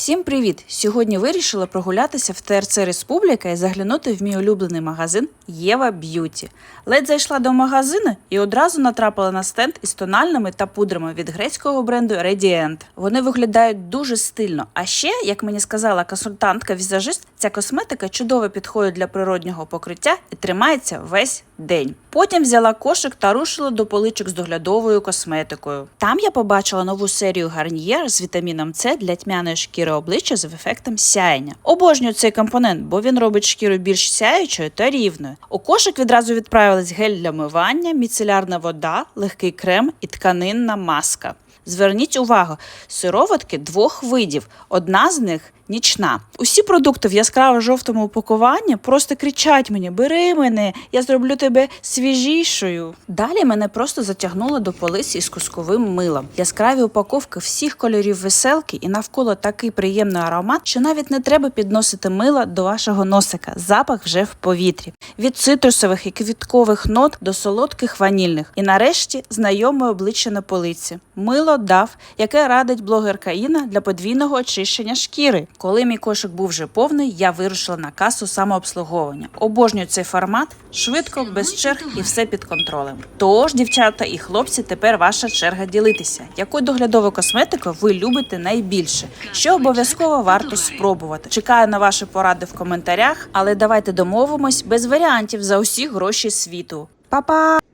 Всім привіт! Сьогодні вирішила прогулятися в ТРЦ Республіка і заглянути в мій улюблений магазин Єва Б'юті. Ледь зайшла до магазину і одразу натрапила на стенд із тональними та пудрами від грецького бренду Radiant. Вони виглядають дуже стильно. А ще, як мені сказала консультантка-візажист, ця косметика чудово підходить для природнього покриття і тримається весь день. Потім взяла кошик та рушила до поличок з доглядовою косметикою. Там я побачила нову серію гарнієр з вітаміном С для тьмяної шкіри обличчя з ефектом сяєння. Обожнюю цей компонент, бо він робить шкіру більш сяючою та рівною. У кошик відразу відправились гель для мивання, міцелярна вода, легкий крем і тканинна маска. Зверніть увагу, сироватки двох видів. Одна з них нічна. Усі продукти в яскраво жовтому упакуванні просто кричать мені: бери мене, я зроблю тебе свіжішою. Далі мене просто затягнуло до полиці із кусковим милом. Яскраві упаковки всіх кольорів веселки і навколо такий приємний аромат, що навіть не треба підносити мила до вашого носика. Запах вже в повітрі. Від цитрусових і квіткових нот до солодких ванільних. І нарешті знайоме обличчя на полиці. Мило дав, яке радить блогерка Інна для подвійного очищення шкіри. Коли мій кошик був вже повний, я вирушила на касу самообслуговування. Обожнюю цей формат швидко, без черг і все під контролем. Тож, дівчата і хлопці, тепер ваша черга ділитися. Яку доглядову косметику ви любите найбільше? Що обов'язково варто спробувати? Чекаю на ваші поради в коментарях, але давайте домовимось без варіантів за усі гроші світу. Па-па!